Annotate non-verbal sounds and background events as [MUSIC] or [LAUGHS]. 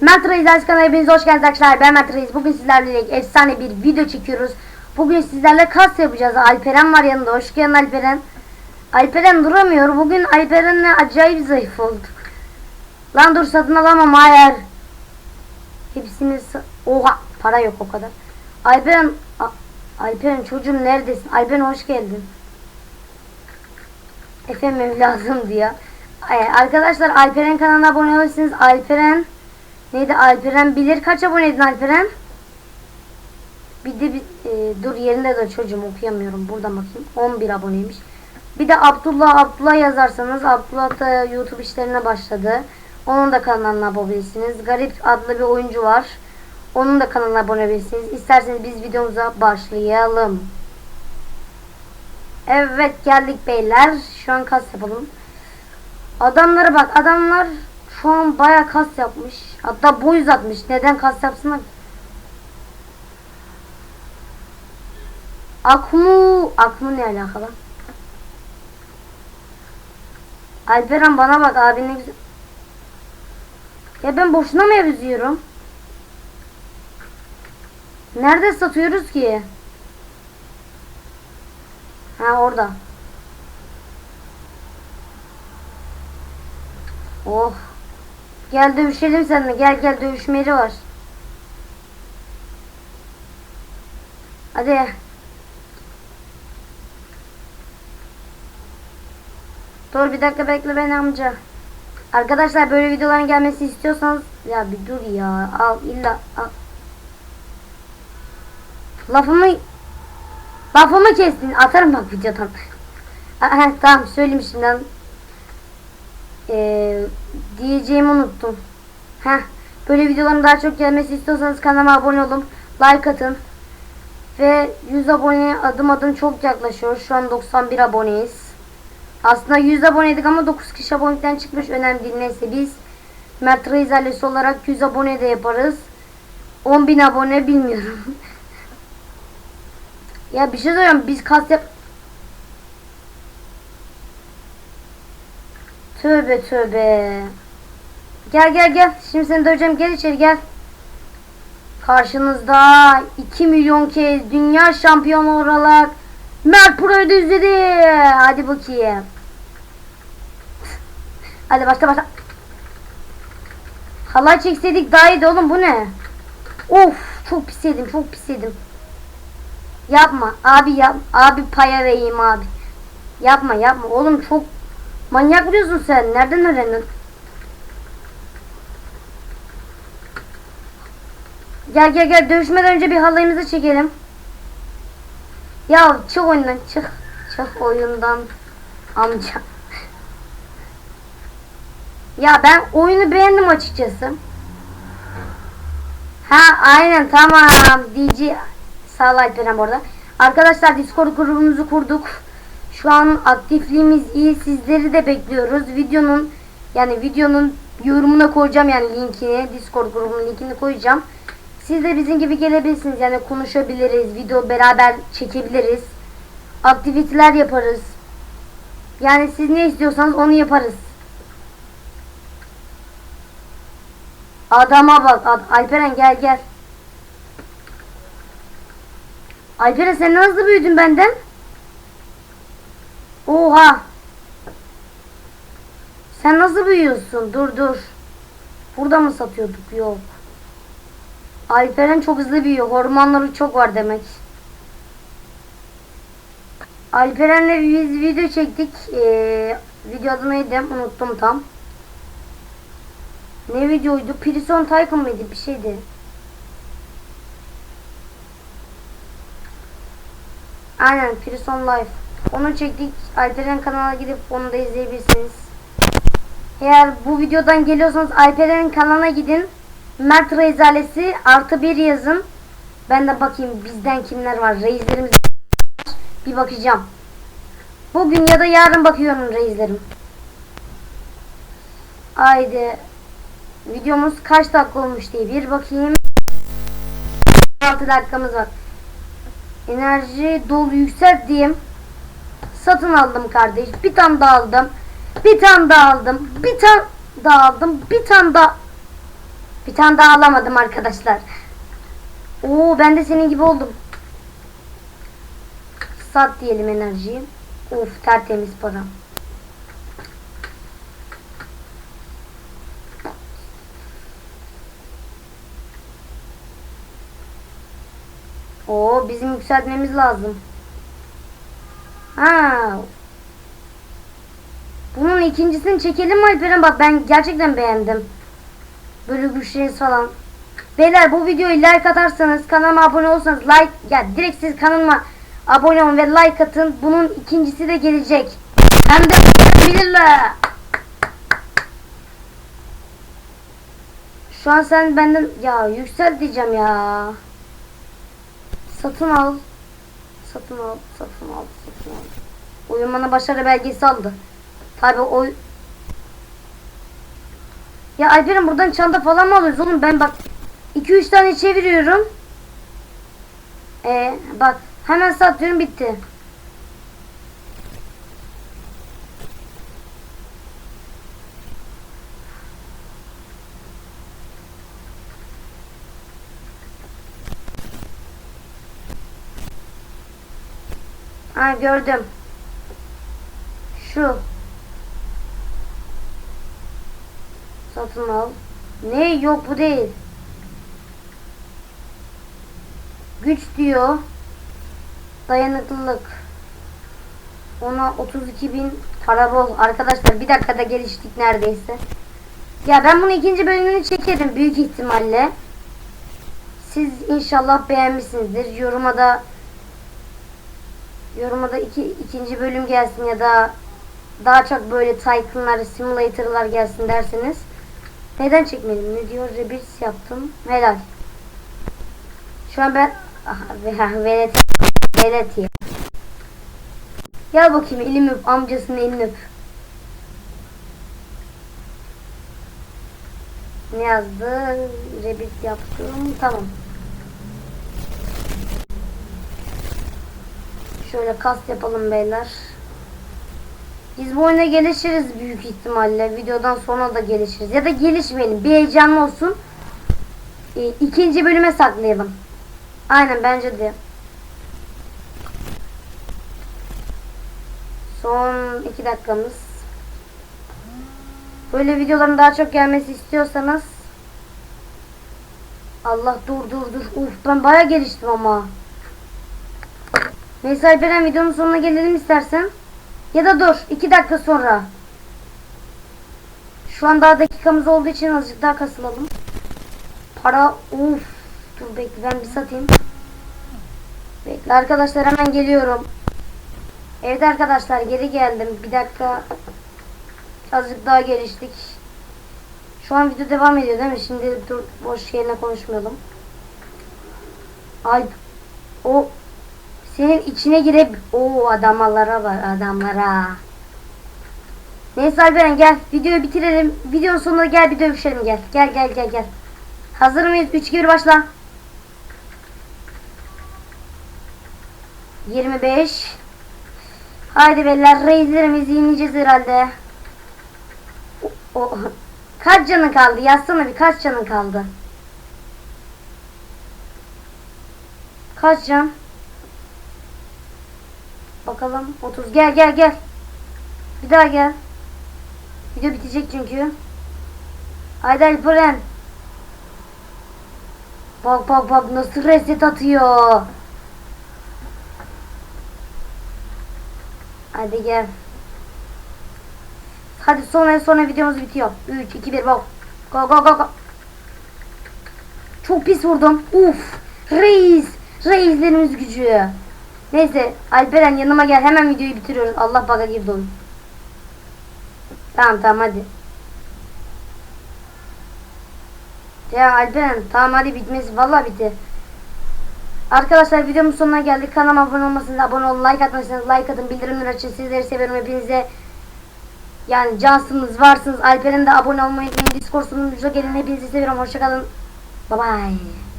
Mert Reis kanalına hepiniz hoş geldiniz arkadaşlar. Ben Mert Reis. Bugün sizlerle efsane bir video çekiyoruz. Bugün sizlerle kas yapacağız. Alperen var yanında. Hoş geldin Alperen. Alperen duramıyor. Bugün Alperen'le acayip zayıf olduk. Lan dur satın alamam hayır. Hepsini Oha para yok o kadar. Alperen Alperen çocuğum neredesin? Alperen hoş geldin. Efendim lazımdı ya. Ee, arkadaşlar Alperen kanalına abone olursanız Alperen neydi Alperen bilir kaç aboneydin Alperen? Bir de bir, e, dur yerinde de çocuğum okuyamıyorum. Buradan bakayım. 11 aboneymiş. Bir de Abdullah Abdullah yazarsanız Abdullah da YouTube işlerine başladı. Onun da kanalına abone olabilirsiniz. Garip adlı bir oyuncu var. Onun da kanalına abone olabilirsiniz. İsterseniz biz videomuza başlayalım. Evet geldik beyler. Şu an kas yapalım. Adamlara bak. Adamlar şu an baya kas yapmış. Hatta boy uzatmış. Neden kas yapsınlar? Akmu. Akmu ne alakalı? Alperen bana bak abi ne güzel. Ya ben boşuna mı yüzüyorum? Nerede satıyoruz ki? Ha orada. Oh. Gel dövüşelim seninle. Gel gel dövüşme yeri var. Hadi. Dur bir dakika bekle beni amca. Arkadaşlar böyle videoların gelmesini istiyorsanız ya bir dur ya. Al illa al. Lafımı lafımı kestin. Atarım bak videodan. [LAUGHS] Tamam söyleyeyim şimdiden. Ee, diyeceğimi unuttum. Heh, böyle videoların daha çok gelmesi istiyorsanız kanalıma abone olun. Like atın. Ve 100 aboneye adım adım çok yaklaşıyor. Şu an 91 aboneyiz. Aslında 100 aboneydik ama 9 kişi abonelikten çıkmış. Önemli değil. Neyse biz Mert Reis olarak 100 abone de yaparız. 10.000 abone bilmiyorum. [LAUGHS] ya bir şey söyleyeyim. Biz kas yap... Tövbe tövbe. Gel gel gel. Şimdi seni döveceğim. Gel içeri gel. Karşınızda 2 milyon kez dünya şampiyonu olarak Mert Pro'yu düzledi. Hadi bakayım. Hadi başla başla. Halay çekseydik daha iyiydi oğlum bu ne? Of çok pis yedim çok pis yedim. Yapma abi yap abi paya vereyim abi. Yapma yapma oğlum çok manyak biliyorsun sen. Nereden öğrendin? Gel gel gel dövüşmeden önce bir halayımızı çekelim. Ya çık oyundan çık. Çık oyundan amca. Ya ben oyunu beğendim açıkçası. Ha aynen tamam. DJ sağ ol Alperen bu arada. Arkadaşlar Discord grubumuzu kurduk. Şu an aktifliğimiz iyi. Sizleri de bekliyoruz. Videonun yani videonun yorumuna koyacağım yani linkini. Discord grubunun linkini koyacağım. Siz de bizim gibi gelebilirsiniz. Yani konuşabiliriz. Video beraber çekebiliriz. Aktiviteler yaparız. Yani siz ne istiyorsanız onu yaparız. Adama bak. Ad Alperen gel gel. Alperen sen ne hızlı büyüdün benden? Oha. Sen nasıl büyüyorsun? Dur dur. Burada mı satıyorduk? Yok. Alperen çok hızlı büyüyor. Hormonları çok var demek. Alperen'le biz video çektik. Ee, video adı neydi? Unuttum tam. Ne videoydu? Prison Tycoon mıydı? Bir şeydi. Aynen Prison Life. Onu çektik. Alperen kanalına gidip onu da izleyebilirsiniz. Eğer bu videodan geliyorsanız Alperen'in kanalına gidin. Mert Reizalesi artı bir yazın. Ben de bakayım bizden kimler var. Reislerimiz bir bakacağım. Bugün ya da yarın bakıyorum reislerim. Haydi. Videomuz kaç dakika olmuş diye bir bakayım. 6 dakikamız var. Enerji dolu diyeyim. Satın aldım kardeş. Bir tane daha aldım. Bir tane daha aldım. Bir tane daha aldım. Bir tane daha Bir tane daha alamadım arkadaşlar. Oo ben de senin gibi oldum. Sat diyelim enerjiyi. Of tertemiz para. Oo bizim yükseltmemiz lazım. Ha. Bunun ikincisini çekelim mi Alperen? Bak ben gerçekten beğendim. Böyle güçleriniz falan. Beyler bu videoyu like atarsanız kanalıma abone olursanız like ya direkt siz kanalıma abone olun ve like atın. Bunun ikincisi de gelecek. Hem de bilirler. Şu an sen benden ya yüksel diyeceğim ya. Satın al. Satın al, satın al, satın al. Oyun bana başarı belgesi aldı. Tabi oy... Ya Alperen buradan çanta falan mı alıyoruz oğlum? Ben bak 2-3 tane çeviriyorum. Ee, bak hemen satıyorum bitti. Ha gördüm. Şu. Satın al. Ne yok bu değil. Güç diyor. Dayanıklılık. Ona 32 bin para bol. Arkadaşlar bir dakikada geliştik neredeyse. Ya ben bunu ikinci bölümünü çekerim büyük ihtimalle. Siz inşallah beğenmişsinizdir. Yoruma da yoruma da iki, ikinci bölüm gelsin ya da daha çok böyle Tycoon'lar, Simulator'lar gelsin derseniz neden çekmedim? Ne diyor? Rebirth yaptım. Helal. Şu an ben aha, ve- velet velet ya. Gel bakayım elimi öp amcasının elini öp. Ne yazdı? Rebirth yaptım. Tamam. Şöyle kast yapalım beyler. Biz bu oyuna gelişiriz büyük ihtimalle. Videodan sonra da gelişiriz. Ya da gelişmeyelim. Bir heyecanlı olsun. E, ikinci bölüme saklayalım. Aynen bence de. Son iki dakikamız. Böyle videoların daha çok gelmesi istiyorsanız Allah dur dur dur. Uf ben baya geliştim ama. Neyse Alperen videonun sonuna gelelim istersen. Ya da dur. iki dakika sonra. Şu an daha dakikamız olduğu için azıcık daha kasılalım. Para uf. Dur bekle ben bir satayım. Bekle arkadaşlar hemen geliyorum. Evet arkadaşlar geri geldim. Bir dakika. Azıcık daha geliştik. Şu an video devam ediyor değil mi? Şimdi dur boş yerine konuşmayalım. Ay o senin içine girip o adamlara var adamlara. Neyse Alperen gel videoyu bitirelim. Videonun sonunda gel bir dövüşelim gel. Gel gel gel gel. Hazır mıyız? 3 2 1 başla. 25 Haydi beyler reislerimizi yeneceğiz herhalde. O, o- kaç canın kaldı? Yazsana bir kaç canın kaldı? Kaç can? Bakalım 30 gel gel gel. Bir daha gel. Video bitecek çünkü. Haydi Alperen. Bak bak bak nasıl reset atıyor. Hadi gel. Hadi sonra sonra videomuz bitiyor. 3 2 1 go. Go go go go. Çok pis vurdum. Uf. Reis. Reislerimiz gücü. Neyse Alperen yanıma gel. Hemen videoyu bitiriyoruz. Allah baga girdi oyun. Tamam tamam hadi. Ya Alperen tamam hadi bitmesi vallahi bitti. Arkadaşlar videomun sonuna geldik. Kanalıma abone olmasanız abone olun. Like atmasanız like atın. Bildirimleri açın. Sizleri seviyorum. Hepinize yani cansınız, varsınız. Alper'in de abone olmayı unutmayın. Discord sunucunuza gelin. Hepinizi seviyorum. Hoşçakalın. Bye bye.